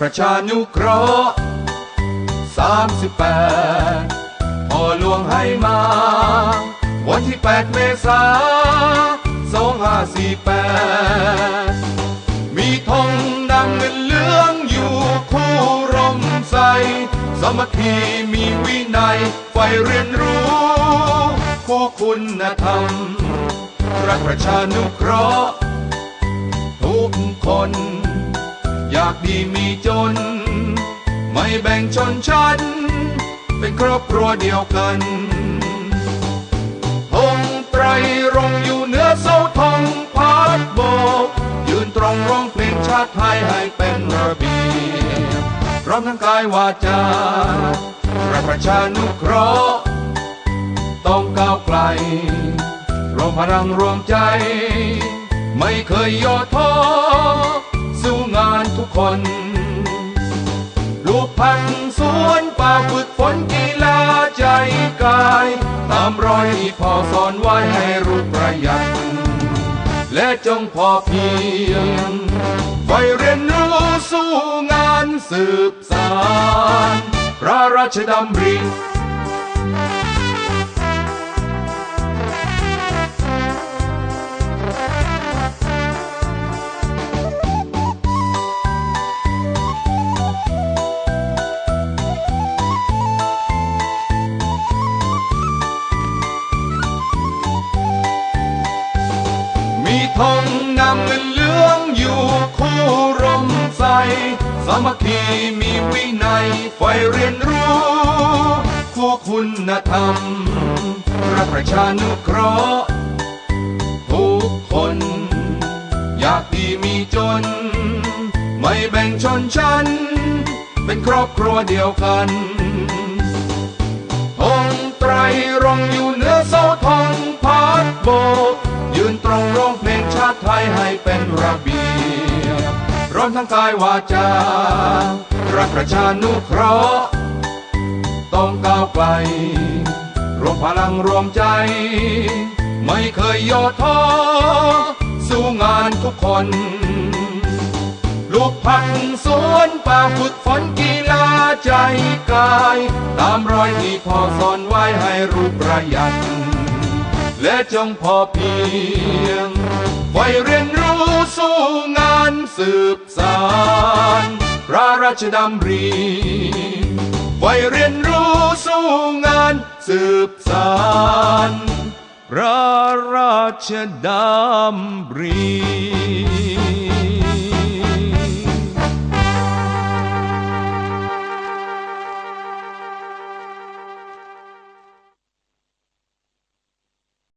ประชานุเคราะห์สามสิบแปดพอหลวงให้มา วันที่แปดเมษาสองห้าสี่แปดมีธงนำเงินเหลืองอยู่คู่ร่มใส สมัคคีมีวินัยไฟเรียนรู้คู่คุณธรรม รักประชานุเคราะห์ทุกคน อยากดีมีจน ไม่แบ่งชนชั้น เป็นครอบครัวเดียวกันธงไตรรงอยู่เหนือเสาธงพาดโบก ยืนตรงร้องเพลงชาติไทยให้เป็นระเบียบพร้อมทั้งกายวาจารักประชานุเคราะห์ต้องก้าวไกลรวมพลังรวมใจ ไม่เคยย่อท้อสู้งา คน ลูกพันสวนป่าฝึกฝนกีฬาใจกาย ตามรอยที่พ่อสอนไว้ให้รู้ประหยัด และจงพอเพียงไฟเรียนรู้สู้งานสืบสานพระราชดำริ มีธงนำเงินเหลืองอยู่คู่ร่มใส สามัคคีมีวินัยไฟเรียนรู้คู่คุณธรรมรักประชานุเคราะห์ทุกคน อยากดีมีจน ไม่แบ่งชนชั้น เป็นครอบครัวเดียวกันธงไตรรงอยู่เหนือเสาธงพาดโบกยืนตรง ไทยให้เป็นระเบียบพร้อมทั้งกายวาจา รักประชานุเคราะห์ต้องก้าวไกล รวมพลังรวมใจ ไม่เคยย่อท้อสู้งานทุกคน ลูกพันสวนป่าฝึกฝนกีฬาใจกาย ตามรอยที่พ่อสอนไว้ให้รู้ประหยัดและจงพอเพียง ไว้เรียนรู้สู้งานสืบสารพระราชดำริไว้เรียนรู้สู้งานสืบสารพระราชดำริ